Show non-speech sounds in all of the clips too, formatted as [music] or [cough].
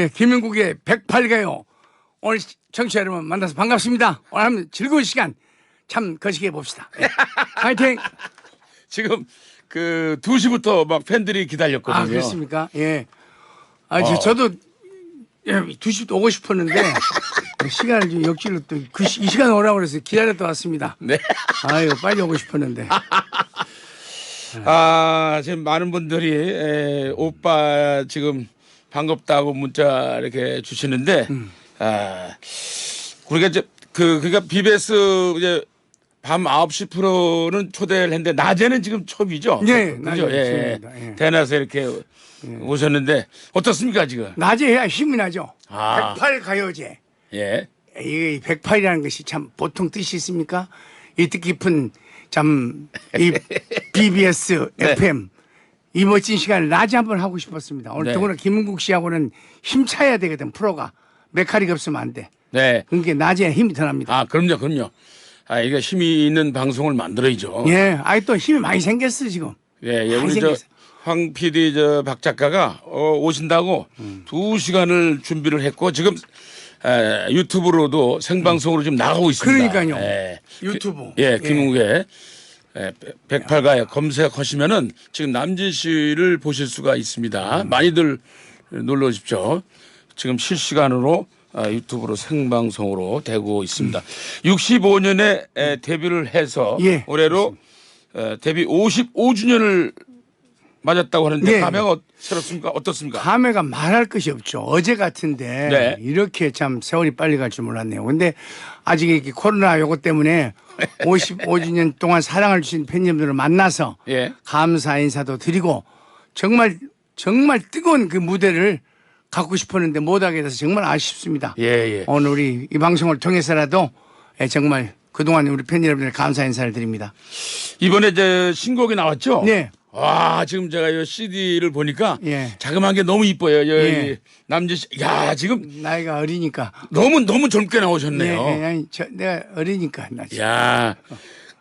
네, 김영국의 108가요. 오늘 시- 청취자 여러분 만나서 반갑습니다. 오늘 한번 즐거운 시간 참 거시기해 봅시다. 네. [laughs] 화이팅! 지금 그 2시부터 막 팬들이 기다렸거든요. 아, 그렇습니까? 예. 아, 저- 어. 저도 예, 2시부터 오고 싶었는데 시간을 좀 역질로 또그이 시간 오라고 그래서 기다렸다 왔습니다. 네. 아유, 빨리 오고 싶었는데. [laughs] 아, 지금 많은 분들이 에, 오빠 지금 반갑다고 문자 이렇게 주시는데 음. 아, 우리가 이제 그 그러니까 BBS 이제 밤 9시 프로는 초대를 했는데 낮에는 지금 처음이죠. 네, 그죠? 낮에 예, 예. 예. 대낮에 이렇게 오셨는데 어떻습니까 지금? 낮에 해야 힘이 나죠. 아. 108 가요제. 예. 이 108이라는 것이 참 보통 뜻이 있습니까? 이 뜻깊은 참 이 BBS 네. FM 이 멋진 시간을 낮에 한번 하고 싶었습니다. 오늘 네. 더구나 김은국 씨하고는 힘차야 되거든 프로가 메카리가 없으면 안 돼. 네. 그러니까 낮에 힘이 더 납니다. 아, 그럼요, 그럼요. 아, 이게 힘이 있는 방송을 만들어야죠. 예, 아이 또 힘이 많이 생겼어 지금. 예, 예. 많이 우리 생겼어. 저황 PD 저 박 작가가 어, 오신다고 음. 두 시간을 준비를 했고 지금 에, 유튜브로도 생방송으로 지금 나가고 있습니다. 그러니까요. 예. 유튜브. 예, 예. 김웅의 예, 백팔가에 검색하시면은 지금 남진 씨를 보실 수가 있습니다. 음. 많이들 놀러 오십시오. 지금 실시간으로 아, 유튜브로 생방송으로 되고 있습니다. 65년에 데뷔를 해서 음. 예, 올해로 에, 데뷔 55주년을 맞았다고 하는데 예. 감회가 새롭습니까? 어떻습니까? 감회가 말할 것이 없죠. 어제 같은데 네. 이렇게 참 세월이 빨리 갈 줄 몰랐네요. 근데 아직 이렇게 코로나 요거 때문에 [laughs] 55주년 동안 사랑을 주신 팬님들을 만나서 예. 감사 인사도 드리고 정말 정말 뜨거운 그 무대를 갖고 싶었는데 못하게 돼서 정말 아쉽습니다. 예, 예. 오늘 우리 이 방송을 통해서라도 예, 정말 그동안 우리 팬 여러분들 감사 인사를 드립니다. 이번에 저 신곡이 나왔죠? 네. 와, 지금 제가 이 CD를 보니까 예. 자그마한 게 너무 이뻐요. 여기 예. 남진 씨. 야, 지금 나이가 어리니까. 너무 너무 젊게 네, 나오셨네요. 예, 아니, 저, 내가 어리니까 나 지금. 야.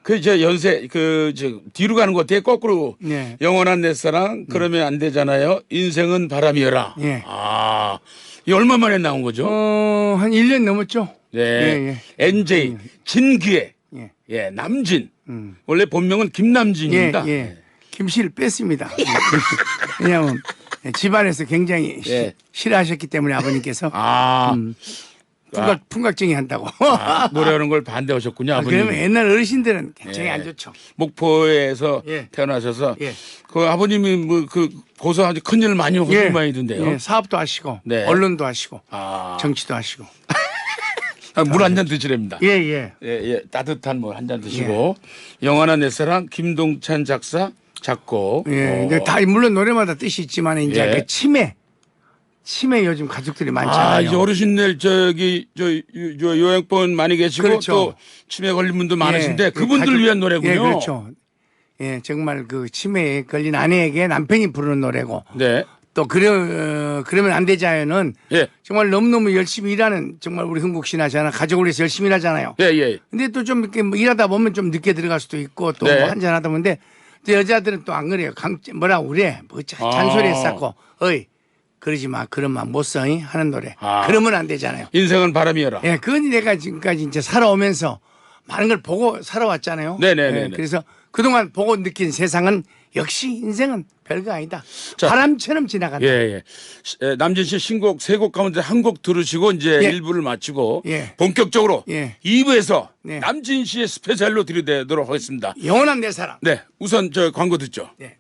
그저 연세 그저 뒤로 가는 것 같아요. 거꾸로 네. 영원한 내 사랑 그러면 안 되잖아요. 인생은 바람이여라. 예. 아. 이 얼마 만에 나온 거죠? 어, 한 1년 넘었죠? 네. 예, NJ 진기회. 예. 예, 남진. 음. 원래 본명은 예, 김남진입니다. 예. 김씨를 뺐습니다. [laughs] 왜냐하면 집안에서 굉장히 시- 예. 싫어하셨기 때문에 아버님께서 아, 풍각, 풍각쟁이 한다고. 아, 노래하는 걸 반대하셨군요, 아, 아버님. 그러면 옛날 어르신들은 굉장히 예. 안 좋죠. 목포에서 예. 태어나셔서 예. 그 아버님이 뭐 그 고소 아주 큰일 많이 하신 모양이던데요. 예, 사업도 하시고, 네. 언론도 하시고, 아, 정치도 하시고. 물 한 잔 드시랍니다. 예, 예. 예, 예, 따뜻한 물 한 잔 드시고 영원한 내 사랑 김동찬 작사 작곡. 예. 어, 근데 다 물론 노래마다 뜻이 있지만 이제 예. 그 치매, 치매 요즘 가족들이 아, 많잖아요. 이제 어르신들 저기 저, 요- 요 요양본 많이 계시고 그렇죠. 또 치매 걸린 분도 많으신데 예, 그분들 가족- 위한 노래군요. 예, 그렇죠. 예, 정말 그 치매에 걸린 아내에게 남편이 부르는 노래고 네. 또 그러 어, 그러면 안 되자요는 예. 정말 너무너무 열심히 일하는 정말 우리 흥국 씨나 저나 가족을 위해서 열심히 일하잖아요. 예, 예. 근데 또 좀 이렇게 뭐 일하다 보면 좀 늦게 들어갈 수도 있고 또 네. 뭐 한잔 하다 보는데 또 여자들은 또 안 그래요. 강 뭐라고 그래. 뭐 자- 아. 잔소리 쌓고 어이 그러지 마. 그런 말못 써 이 하는 노래. 아. 그러면 안 되잖아요. 인생은 바람이여라. 예, 그건 내가 지금까지 이제 살아오면서 많은 걸 보고 살아왔잖아요. 네네네네. 예, 그래서 그동안 보고 느낀 세상은 역시 인생은 별거 아니다. 자. 바람처럼 지나간다. 예, 예. 남진 씨 신곡 세 곡 가운데 한 곡 들으시고 이제 예. 일부를 마치고 예. 본격적으로 예. 2부에서 네. 남진 씨의 스페셜로 들이대도록 하겠습니다. 영원한 내 사랑. 네, 우선 저 광고 듣죠. 예.